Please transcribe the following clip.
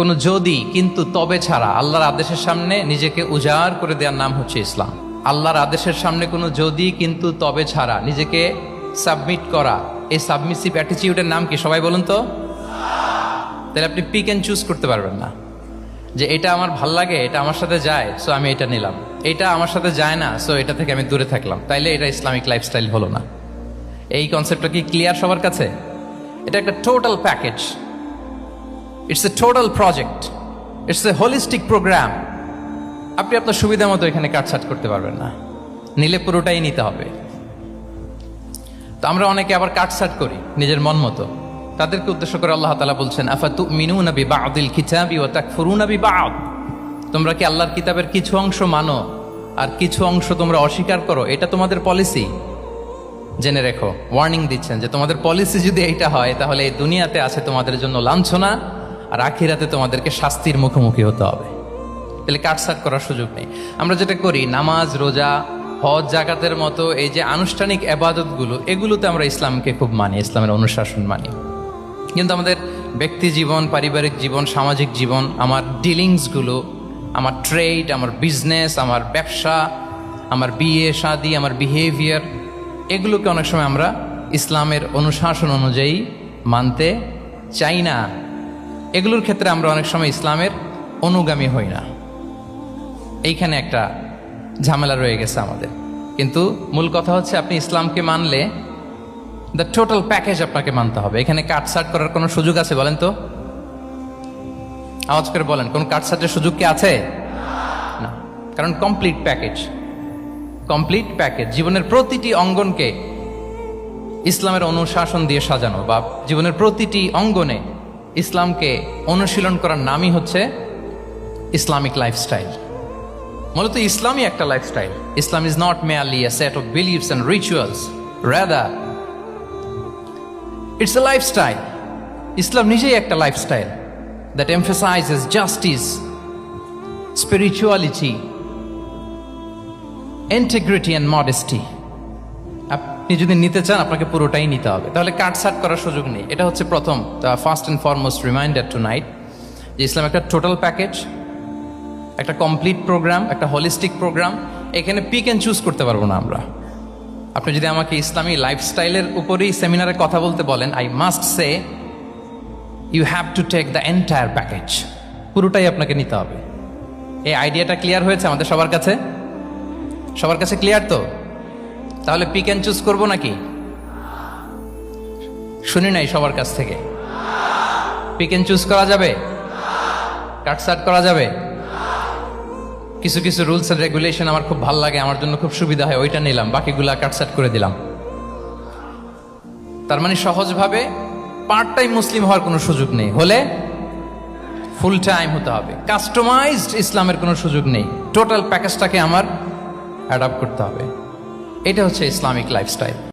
কোনো যদি, কিন্তু তবে ছাড়া আল্লাহর আদেশের সামনে নিজেকে উজাড় করে দেওয়ার নাম হচ্ছে ইসলাম। আল্লাহর আদেশের সামনে কোনো যদি, কিন্তু তবে ছাড়া নিজেকে সাবমিট করা। এই সাবমিসিভ অ্যাটিটিউডের নাম কি? সবাই বলুন তো। তাহলে আপনি পিক অ্যান্ড চুজ করতে পারবেন না। যে এটা আমার ভালো লাগে, এটা আমার সাথে যায় সো আমি এটা নিলাম। এটা আমার সাথে যায় না সো এটা থেকে আমি দূরে থাকলাম। তাইলে এটা ইসলামিক লাইফস্টাইল হলো না। এই কনসেপ্টটা কি ক্লিয়ার সবার কাছে? এটা একটা total package it's a total project it's a holistic programme আপনি আপনার সুবিধা মতো এখানে কাটছাট করতে পারবেন না। নিলে পুরোটাই নিতে হবে। তো আমরা অনেকে আবার কাটছাট করি, নিজের মন মতো। তাদেরকে উদ্দেশ্য করে আল্লাহ তালা বলছেন আফা তু মিনু নবী বা আদিল খিচাবি ও তাক ফুরু নবী বা তোমরা কি আল্লাহর কিতাবের কিছু অংশ মানো? আর কিছু অংশ তোমরা অস্বীকার করো? এটা তোমাদের পলিসি। জেনে রেখো, ওয়ার্নিং দিচ্ছেন যে তোমাদের পলিসি যদি এইটা হয়, তাহলে এই দুনিয়াতে আছে তোমাদের জন্য লাঞ্ছনা। আর আখিরাতে তোমাদেরকে শাস্তির মুখোমুখি হতে হবে। তাহলে কাটসাট করার সুযোগ নেই। আমরা যেটা করি, নামাজ, রোজা, হজ জাকাতের মতো এই যে আনুষ্ঠানিক আবাদতগুলো এগুলোতে আমরা ইসলামকে খুব মানি, ইসলামের অনুশাসন মানি। কিন্তু আমাদের ব্যক্তি জীবন, পারিবারিক জীবন, সামাজিক জীবন, আমার ডিলিংসগুলো, আমার ট্রেড, আমার বিজনেস, আমার ব্যবসা, আমার বিয়ে, শাদি, আমার বিহেভিয়ার, এগুলোকে অনেক সময় আমরা ইসলামের অনুশাসন অনুযায়ী মানতে চাই না। এগুলোর ক্ষেত্রে আমরা অনেক সময় ইসলামের অনুগামী হই না। এইখানে একটা ঝামেলা রয়ে গেছে আমাদের। কিন্তু মূল কথা হচ্ছে আপনি ইসলামকে মানলে দ্য টোটাল প্যাকেজ আপনাকে মানতে হবে। এখানে কাটসাট করার কোনো সুযোগ আছে বলেন তো? আওয়াজ করে বলেন, কোন কাটসাটের সুযোগ কি আছে? না। কারণ কমপ্লিট প্যাকেজ কমপ্লিট প্যাকেজ জীবনের প্রতিটি অঙ্গনকে ইসলামের অনুশাসন দিয়ে সাজানো বা জীবনের প্রতিটি অঙ্গনে ইসলামকে অনুশীলন করার নামই হচ্ছে ইসলামিক লাইফস্টাইল মূলত ইসলামই একটা lifestyle Islam is not merely a set of beliefs and rituals rather it's a lifestyle ইসলাম নিজেই একটা lifestyle that emphasises justice spirituality integrity and modesty আপনি যদি নিতে চান, আপনাকে পুরোটাই নিতে হবে। তাহলে কাট কাটসাট করার সুযোগ নেই। এটা হচ্ছে প্রথম first and foremost reminder tonight যে ইসলাম একটা টোটাল প্যাকেজ একটা কমপ্লিট প্রোগ্রাম একটা হলিস্টিক প্রোগ্রাম এখানে পিক অ্যান্ড চুজ করতে পারব না আমরা। আপনি যদি আমাকে ইসলামী লাইফস্টাইলের উপরেই সেমিনারে কথা বলতে বলেন I must say you have to take the entire package পুরোটাই আপনাকে নিতে হবে। এই আইডিয়াটা ক্লিয়ার হয়েছে আমাদের সবার কাছে? সবার কাছে ক্লিয়ার তো? তাহলে পিক অ্যান্ড চুজ করব নাকি? শুনি নাই সবার কাছ থেকে। পিক অ্যান্ড চুজ করা যাবে? কাটসাট করা যাবে? কিছু কিছু রুলস এন্ড রেগুলেশন আমার খুব ভালো লাগে, আমার জন্য খুব সুবিধা হয়, ওইটা নিলাম, বাকিগুলা কাটসাট করে দিলাম। তার মানে সহজভাবে পার্ট টাইম মুসলিম হওয়ার কোনো সুযোগ নেই। হলে ফুল টাইম হতে হবে। কাস্টমাইজড ইসলামের কোনো সুযোগ নেই। টোটাল প্যাকেজটাকে আমার অ্যাডাপ্ট করতে হবে। এটা হচ্ছে ইসলামিক লাইফস্টাইল